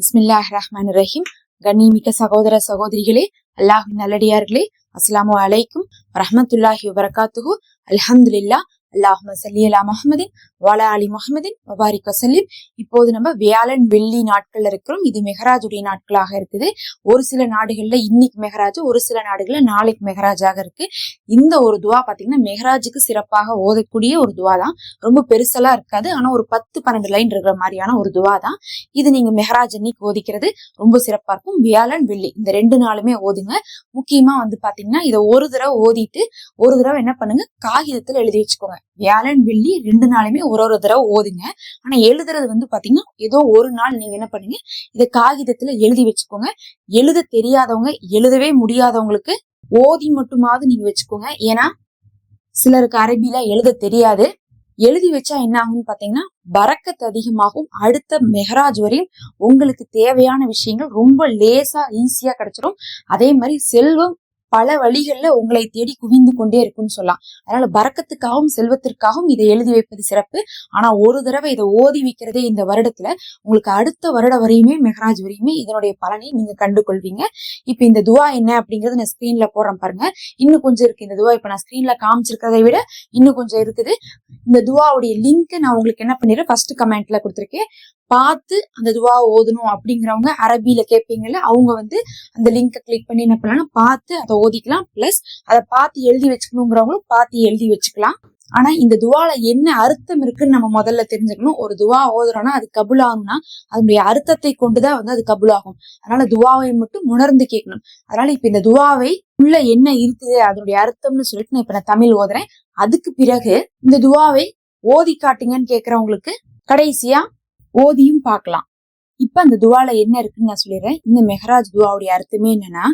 பிஸ்மில்லாஹ் ரஹ்மான் ரஹீம் கண்ணிமிக்க சகோதர சகோதரிகளே அல்லாஹின் நல்லடியார்களே அஸ்ஸலாமு அலைக்கும் வரஹ்மத்துல்லாஹி வபரகாத்துஹு. அல்ஹம்துலில்லாஹ் அல்லாஹ் சல்லி அலா முஹம்மதின் வாலா அலி முஹம்மதின் வபாரிக் வசல்லிம். இப்போது நம்ம வியாழன் வெள்ளி நாட்கள்ல இருக்கிறோம். இது மெஹராஜுடைய நாட்களாக இருக்குது. ஒரு சில நாடுகள்ல இன்னைக்கு மெஹராஜ் ஒரு சில நாடுகள்ல நாளைக்கு மெஹராஜாக இருக்கு. இந்த ஒரு துவா பாத்தீங்கன்னா மெஹராஜுக்கு சிறப்பாக ஓதக்கூடிய ஒரு துவா தான். ரொம்ப பெருசெல்லாம் இருக்காது. ஆனா ஒரு பத்து பன்னெண்டு லைன் இருக்கிற மாதிரியான ஒரு துவா தான். இது நீங்க மெஹராஜ் அன்னைக்கு ஓதிக்கிறது ரொம்ப சிறப்பா இருக்கும். வியாழன் வெள்ளி இந்த ரெண்டு நாளுமே ஓதுங்க. முக்கியமா வந்து பாத்தீங்கன்னா இதை ஒரு தடவை ஓதிட்டு ஒரு தடவை என்ன பண்ணுங்க? காகிதத்துல எழுதி வச்சுக்கோங்க. வியாழன் வெள்ளி ரெண்டு நாளுமே ஒரு ஒரு தடவை ஓதுங்க. ஆனா எழுதுறது வந்து பாத்தீங்கன்னா ஏதோ ஒரு நாள் நீங்க என்ன பண்ணுங்க இதை காகிதத்துல எழுதி வச்சுக்கோங்க. எழுத தெரியாதவங்க எழுதவே முடியாதவங்களுக்கு ஓதி மட்டுமாவது நீங்க வச்சுக்கோங்க. ஏன்னா சிலருக்கு அரபியில எழுத தெரியாது. எழுதி வச்சா என்ன ஆகும்னு பாத்தீங்கன்னா பறக்கத்து அதிகமாகும். அடுத்த மெஹராஜ் வரையும் உங்களுக்கு தேவையான விஷயங்கள் ரொம்ப லேசா ஈஸியா கிடைச்சிடும் அதே மாதிரி செல்வம் பல வழிகள்ல உங்களை தேடி குவிந்து கொண்டே இருக்கும்னு சொல்லலாம். அதனால பறக்கத்துக்காகவும் செல்வத்திற்காகவும் இதை எழுதி வைப்பது சிறப்பு. ஆனா ஒரு தடவை இதை ஓதி வைக்கிறதே இந்த வருடத்துல உங்களுக்கு அடுத்த வருட வரையுமே மெஹராஜ் வரையுமே இதனுடைய பலனை நீங்க கண்டு கொள்வீங்க இப்ப இந்த துவா என்ன அப்படிங்கறது நான் ஸ்கிரீன்ல போடுறேன் பாருங்க. இன்னும் கொஞ்சம் இருக்கு இந்த துவா. இப்ப நான் ஸ்கிரீன்ல காமிச்சிருக்கிறதை விட இன்னும் கொஞ்சம் இருக்குது. இந்த துவாவுடைய லிங்க் நான் உங்களுக்கு என்ன பண்ணிடுறேன்? ஃபர்ஸ்ட் கமெண்ட்ல கொடுத்துருக்கேன். பார்த்து அந்த துவா ஓதணும் அப்படிங்கிறவங்க அரபியில கேட்பீங்கல்ல அவங்க வந்து அந்த லிங்கை கிளிக் பண்ணி என்ன பண்ணலாம் பார்த்து அதை ஓதிக்கலாம். பிளஸ் அதை பார்த்து எழுதி வச்சுக்கணுங்கிறவங்களும் பார்த்து எழுதி வச்சுக்கலாம். ஆனா இந்த துவால என்ன அர்த்தம் இருக்குன்னு நம்ம முதல்ல தெரிஞ்சுக்கணும். ஒரு துவா ஓதுறோம்னா அது கபுலாகும்னா அதனுடைய அர்த்தத்தை கொண்டுதான் வந்து அது கபுல் ஆகும் அதனால துவாவை மட்டும் உணர்ந்து கேட்கணும். அதனால இப்ப இந்த துவாவை உள்ள என்ன இருக்குது அதனுடைய அர்த்தம்னு சொல்லிட்டு நான் இப்ப நான் தமிழ் ஓதுறேன். அதுக்கு பிறகு இந்த துவாவை ஓதி காட்டுங்கன்னு கேக்குறவங்களுக்கு கடைசியா ஓதியும் பார்க்கலாம். இப்ப அந்த துவால என்ன இருக்குன்னு நான் சொல்லிடுறேன். இந்த மெஹராஜ் துவாவுடைய அர்த்தமே என்னன்னா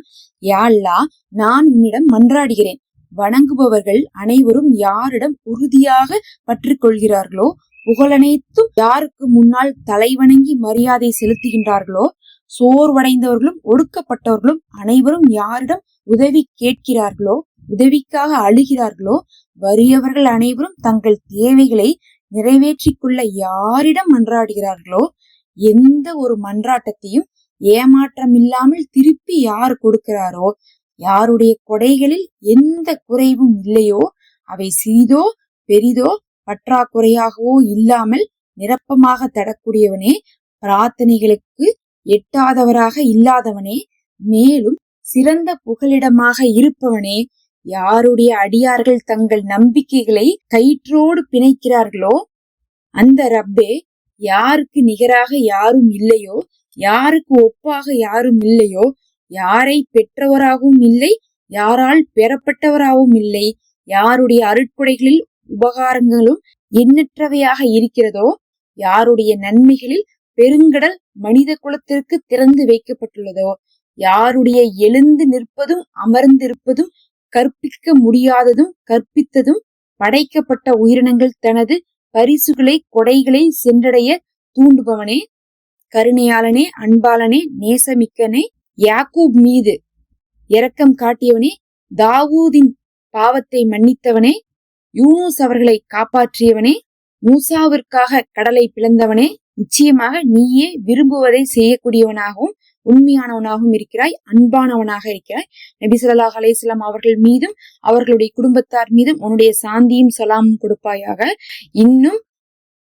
யாழ்லா நான் உன்னிடம் மன்றாடுகிறேன். வணங்குபவர்கள் அனைவரும் யாரிடம் உறுதியாக பற்றி கொள்கிறார்களோ புகழனைத்தும் யாருக்கு முன்னால் தலைவணங்கி மரியாதை செலுத்துகின்றார்களோ சோர்வடைந்தவர்களும் ஒடுக்கப்பட்டவர்களும் அனைவரும் யாரிடம் உதவி கேட்கிறார்களோ உதவிக்காக அழுகிறார்களோ வறியவர்கள் அனைவரும் தங்கள் தேவைகளை நிறைவேற்றிக் கொள்ள யாரிடம் மன்றாடுகிறார்களோ எந்த ஒரு மன்றாட்டத்தையும் ஏமாற்றமில்லாமல் திருப்பி யார் கொடுக்கிறாரோ யாருடைய கொடைகளில் எந்த குறைவும் இல்லையோ அவை சிறிதோ பெரிதோ பற்றாக்குறையாகவோ இல்லாமல் நிரப்பமாக தரக்கூடியவனே பிரார்த்தனைகளுக்கு எட்டாதவராக இல்லாதவனே மேலும் சிறந்த புகலிடமாக இருப்பவனே யாருடைய அடியார்கள் தங்கள் நம்பிக்கைகளை கயிற்றோடு பிணைக்கிறார்களோ அந்த ரப்பே யாருக்கு நிகராக யாரும் இல்லையோ யாருக்கு ஒப்பாக யாரும் இல்லையோ யாரை பெற்றவராகவும் இல்லை யாரால் பெறப்பட்டவராகவும் இல்லை யாருடைய அருட்கொடைகளில் உபகாரங்களும் எண்ணற்றவையாக இருக்கிறதோ யாருடைய நன்மைகளில் பெருங்கடல் மனித குலத்திற்கு திறந்து வைக்கப்பட்டுள்ளதோ யாருடைய எழுந்து நிற்பதும் அமர்ந்திருப்பதும் கற்பிக்க முடியாததும் கற்பித்ததும் படைக்கப்பட்ட உயிரினங்கள் தனது பரிசுகளை கொடைகளை சென்றடைய தூண்டுபவனே கருணையாளனே அன்பாளனே நேசமிக்கனே யாக்கூப் மீது இரக்கம் காட்டியவனே தாவூதின் பாவத்தை மன்னித்தவனே யூனூஸ் அவர்களை காப்பாற்றியவனே மூசாவிற்காக கடலை பிளந்தவனே நிச்சயமாக நீயே விரும்புவதை செய்யக்கூடியவனாகவும் உண்மையானவனாகவும் இருக்கிறாய் அன்பானவனாக இருக்கிறாய். நபி சொல்லாஹ் அலையம் அவர்கள் மீதும் அவர்களுடைய குடும்பத்தார் மீதும் உன்னுடைய சாந்தியும் சலாமும் கொடுப்பாயாக. இன்னும்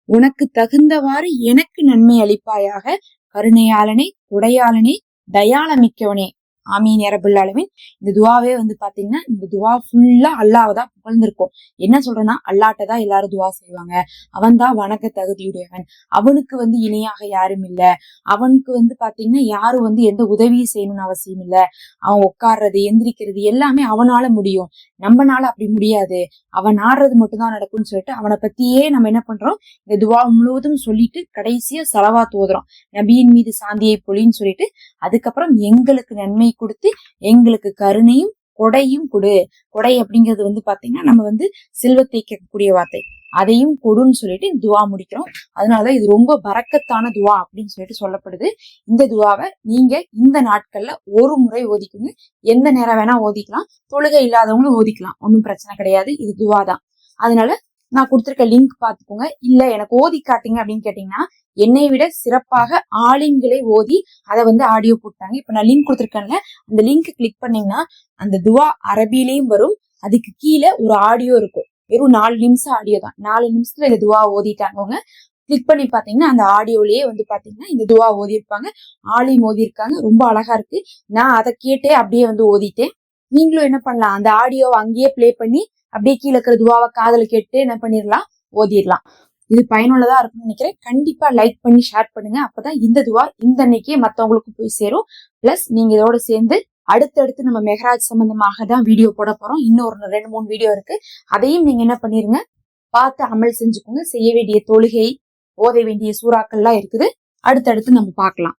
உனக்கு தகுந்தவாறு எனக்கு நன்மை அளிப்பாயாக. கருணையாளனே உடையாளனே தயாளமிக்கவனே. ஆமீன் இரபுல் அளவின் இந்த துவாவே வந்து பாத்தீங்கன்னா இந்த துவா ஃபுல்லா அல்லாவதான் புகழ்ந்திருக்கும். என்ன சொல்றேன்னா அல்லாட்ட தான் எல்லாரும் துவா செய்வாங்க. அவன் தான் வணக்க தகுதியுடையவன். அவனுக்கு வந்து இணையாக யாரும் இல்ல. அவனுக்கு வந்து பாத்தீங்கன்னா யாரும் வந்து எந்த உதவியும் செய்யணும்னு அவசியம் இல்ல. அவன் உட்கார்றது எந்திரிக்கிறது எல்லாமே அவனால முடியும். நம்மனால அப்படி முடியாது. அவன் ஆடுறது மட்டும்தான் நடக்கும்னு சொல்லிட்டு அவனை பத்தியே நம்ம என்ன பண்றோம்? இந்த துவா முழுவதும் சொல்லிட்டு கடைசியா செலவா தோதுறோம். நபியின் மீது சாந்தியை பொழின்னு சொல்லிட்டு அதுக்கப்புறம் எங்களுக்கு நன்மை கொடுத்து எங்களுக்கு கருணையும் கொடையும் கொடு. கொடை அப்படிங்கிறது வந்து பாத்தீங்கன்னா நம்ம வந்து செல்வத்தை கேட்கக்கூடிய வார்த்தை. அதையும் கொடுன்னு சொல்லிட்டு இந்த துவா முடிக்கிறோம். அதனாலதான் இது ரொம்ப பறக்கத்தான துவா அப்படின்னு சொல்லிட்டு சொல்லப்படுது. இந்த துவாவை நீங்க இந்த நாட்கள்ல ஒரு முறை ஓதிக்குங்க. எந்த நேரம் வேணா ஓதிக்கலாம். தொழுகை இல்லாதவங்களும் ஓதிக்கலாம். ஒன்றும் பிரச்சனை கிடையாது. இது துவா தான் அதனால நான் கொடுத்துருக்க லிங்க் பார்த்துக்கோங்க. இல்ல எனக்கு ஓதி காட்டுங்க அப்படின்னு கேட்டீங்கன்னா என்னை விட சிறப்பாக ஆலிம்களை ஓதி அதை வந்து ஆடியோ போட்டாங்க. இப்ப நான் லிங்க் கொடுத்துருக்கேன்ல அந்த லிங்க் கிளிக் பண்ணீங்கன்னா அந்த துவா அரபிலையும் வரும். அதுக்கு கீழே ஒரு ஆடியோ இருக்கும். வெறும் நாலு நிமிஷம் ஆடியோ தான். நாலு நிமிஷத்துல இந்த துவா ஓதிட்டாங்க அவங்க கிளிக் பண்ணி பாத்தீங்கன்னா அந்த ஆடியோலயே வந்து பாத்தீங்கன்னா இந்த துவா ஓதியிருப்பாங்க. ஆலிம் ரொம்ப அழகா இருக்கு. நான் அதை கேட்டே அப்படியே வந்து ஓதிட்டேன். நீங்களும் என்ன பண்ணலாம்? அந்த ஆடியோவை அங்கேயே ப்ளே பண்ணி அப்படியே கீழே இருக்கிற துவாவை காதுல கேட்டு என்ன பண்ணிடலாம் ஓதிடலாம் இது பயனுள்ளதா இருக்கும்னு நினைக்கிறேன். கண்டிப்பா லைக் பண்ணி ஷேர் பண்ணுங்க. அப்பதான் இந்த துவா இந்த அன்னைக்கே மத்தவங்களுக்கு போய் சேரும். பிளஸ் நீங்க இதோட சேர்ந்து அடுத்தடுத்து நம்ம மெஹராஜ் சம்பந்தமாக தான் வீடியோ போட போறோம். இன்னொரு ரெண்டு மூணு வீடியோ இருக்கு. அதையும் நீங்க என்ன பண்ணிருங்க பார்த்து அமல் செஞ்சுக்கோங்க. செய்ய வேண்டிய தொழுகை ஓத வேண்டிய சூறாக்கள்லாம் இருக்குது. அடுத்தடுத்து நம்ம பார்க்கலாம்.